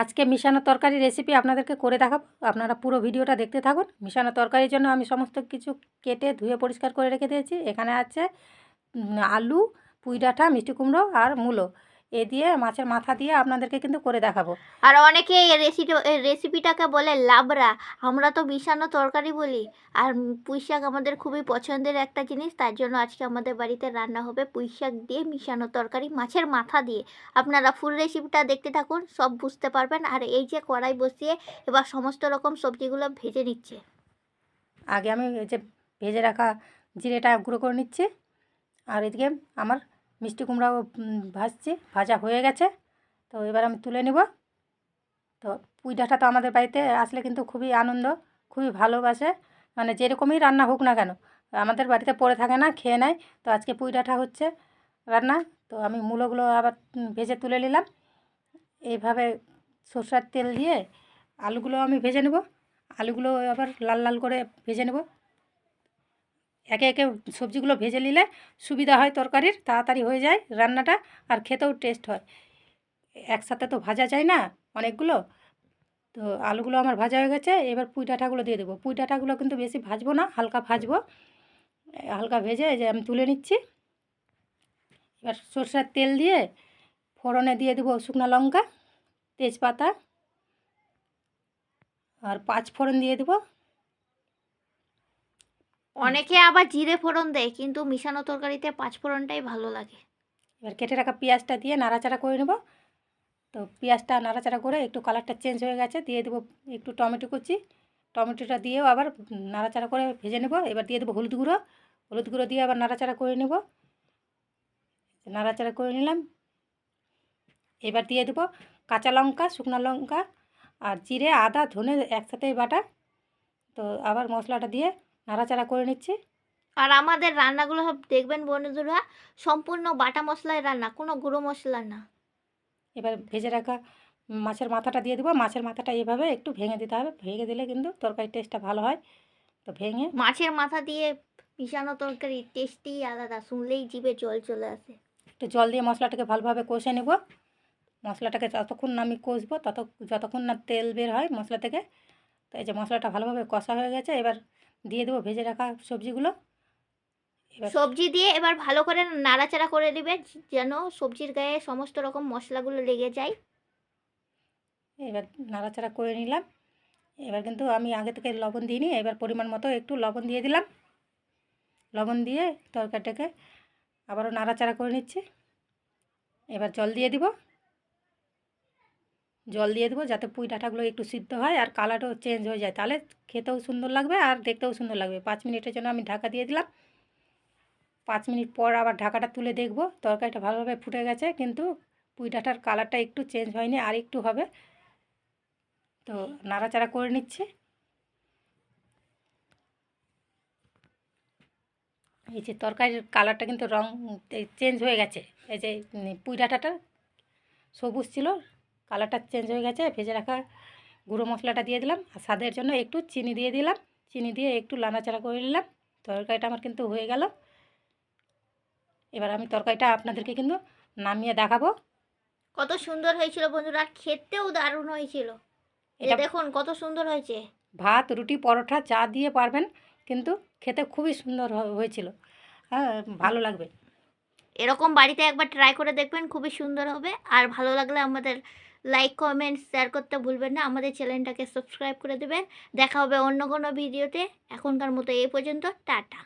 আজকে মিশানো তরকারি রেসিপি আপনাদেরকে করে দেখাবো। আপনারা পুরো ভিডিওটা দেখতে থাকুন। মিশানো তরকারির জন্য আমি সমস্ত কিছু কেটে ধুয়ে পরিষ্কার করে রেখে দিয়েছি। এখানে আছে আলু, পুঁই ডাঁটা, মিষ্টি কুমড়ো আর মূলো। এ দিয়ে মাছের মাথা দিয়ে আপনাদেরকে কিন্তু করে দেখাবো। আর অনেকে এই রেসিপি রেসিপিটাকে বলে লাবড়া। আমরা তো মিশানো তরকারি বলি। আর পুঁই শাক আমাদের খুবই পছন্দের একটা জিনিস তার জন্য আজকে আমাদের বাড়িতে রান্না হবে পুঁই শাক দিয়ে মিশানো তরকারি মাছের মাথা দিয়ে। আপনারা ফুল রেসিপিটা দেখতে থাকুন সব বুঝতে পারবেন। আর এই যে কড়াই বসিয়ে এবার সমস্ত রকম সবজিগুলো ভেজে নিচ্ছে। আগে আমি যে ভেজে রাখা জিরেটা গুঁড়ো করে নিচ্ছি। আর এদিকে আমার মিষ্টি কুমড়াও ভাজছি, ভাজা হয়ে গেছে। তো এবার আমি তুলে নিব। তো পুঁই ডাঁটা তো আমাদের বাড়িতে আসলে কিন্তু খুবই আনন্দ, খুবই ভালোবাসে। মানে যেরকমই রান্না হোক না কেন, আমাদের বাড়িতে পড়ে থাকে না, খেয়ে নেয়। তো আজকে পুঁই ডাঁটা হচ্ছে রান্না। তো আমি মূলোগুলো আবার ভেজে তুলে নিলাম। এইভাবে সরষের তেল দিয়ে আলুগুলো আমি ভেজে নেব। আলুগুলো আবার লাল লাল করে ভেজে নেব। একে একে সবজিগুলো ভেজে নিলে সুবিধা হয় তরকারির, তাড়াতাড়ি হয়ে যায় রান্নাটা আর খেতেও টেস্ট হয়। একসাথে তো ভাজা যায় না অনেকগুলো। তো আলুগুলো আমার ভাজা হয়ে গেছে, এবার পুঁই ডাঁটাগুলো দিয়ে দেবো। পুঁই ডাঁটাগুলো কিন্তু বেশি ভাজবো না, হালকা ভাজবো। হালকা ভেজে যে আমি তুলে নিচ্ছি। এবার সরষের তেল দিয়ে ফোড়নে দিয়ে দেবো শুকনো লঙ্কা, তেজপাতা। আর পাঁচ ফোড়ন দিয়ে দেবো অনেকে আবার জিরে ফোড়ন দেয় কিন্তু মিশানো তরকারিতে পাঁচ ফোড়নটাই ভালো লাগে। এবার কেটে রাখা পেঁয়াজটা দিয়ে নাড়াচাড়া করে নেব। তো পেঁয়াজটা নাড়াচাড়া করে একটু কালারটা চেঞ্জ হয়ে গেছে দিয়ে দেবো একটু টমেটো কুচি। টমেটোটা দিয়েও আবার নাড়াচাড়া করে ভেজে নেব। এবার দিয়ে দেবো হলুদ গুঁড়ো। হলুদ গুঁড়ো দিয়ে আবার নাড়াচাড়া করে নেব। নাড়াচাড়া করে নিলাম। এবার দিয়ে দেবো কাঁচা লঙ্কা শুকনো লঙ্কা আর জিরে আদা ধনে একসাথেই বাটা। তো আবার মশলাটা দিয়ে নাড়াচাড়া করে নিচ্ছি। আর আমাদের রান্নাগুলো সব দেখবেন বন্ধুরা সম্পূর্ণ বাটা মশলায় রান্না কোনো গুঁড়ো মশলা না। এবার ভেজে রাখা মাছের মাথাটা দিয়ে দেবো। মাছের মাথাটা এভাবে একটু ভেঙে দিতে হবে। ভেঙে দিলে কিন্তু তরকারির টেস্টটা ভালো হয়। তো ভেঙে মাছের মাথা দিয়ে মিশানো তরকারি টেস্টি আলাদা শুনলেই জিভে জল চলে আসে। একটু জল দিয়ে মশলাটাকে ভালোভাবে কষে নেব। মশলাটাকে যতক্ষণ না আমি কষবো তত যতক্ষণ না তেল বের হয় মশলা থেকে তো এই যে মশলাটা ভালোভাবে কষা হয়ে গেছে এবার দিয়ে দেবো ভেজে রাখা সবজিগুলো। এবার সবজি দিয়ে এবার ভালো করে নাড়াচাড়া করে দিবে যেন সবজির গায়ে সমস্ত রকম মশলাগুলো লেগে যায়। এবার নাড়াচাড়া করে নিলাম। এবার কিন্তু আমি আগে থেকে লবণ দিইনি এবার পরিমাণ মতো একটু লবণ দিয়ে দিলাম। লবণ দিয়ে তরকারিটাকে আবারও নাড়াচাড়া করে নিচ্ছি। এবার জল দিয়ে দিব। জল দিয়ে দেবো যাতে পুঁই ডাঁটাগুলো একটু সিদ্ধ হয় আর কালারও চেঞ্জ হয়ে যায়। তাহলে খেতেও সুন্দর লাগবে আর দেখতেও সুন্দর লাগবে। পাঁচ মিনিটের জন্য আমি ঢাকা দিয়ে দিলাম। পাঁচ মিনিট পর আবার ঢাকাটা তুলে দেখব। তরকারিটা ভালোভাবে ফুটে গেছে কিন্তু পুঁই ডাঁটার কালারটা একটু চেঞ্জ হয়নি, আর একটু হবে। তো নাড়াচাড়া করে নিচ্ছে। এই যে তরকারির কালারটা কিন্তু রং চেঞ্জ হয়ে গেছে। এই যে পুঁই ডাঁটাটা সবুজ ছিল কালারটা চেঞ্জ হয়ে গেছে ভেজে রাখা গুঁড়ো মশলাটা দিয়ে দিলাম। আর স্বাদের জন্য একটু চিনি দিয়ে দিলাম। চিনি দিয়ে একটু নাড়াচাড়া করে নিলাম। তরকারিটা আমার কিন্তু হয়ে গেল। এবার আমি তরকারিটা আপনাদেরকে কিন্তু নামিয়ে দেখাবো। কত সুন্দর হয়েছিল বন্ধুরা খেতেও দারুণ হয়েছিল। এটা দেখুন কত সুন্দর হয়েছে। ভাত রুটি পরোটা চা দিয়ে পারবেন কিন্তু খেতে খুবই সুন্দর হয়েছিল। হ্যাঁ ভালো লাগবে। এরকম বাড়িতে একবার ট্রাই করে দেখবেন খুবই সুন্দর হবে। আর ভালো লাগলে আমাদের লাইক কমেন্ট শেয়ার করতে ভুলবেন না। আমাদের চ্যানেলটাকে সাবস্ক্রাইব করে দেবেন। দেখা হবে অন্য কোনো ভিডিওতে এখনকার মতো এই পর্যন্ত। টাটা।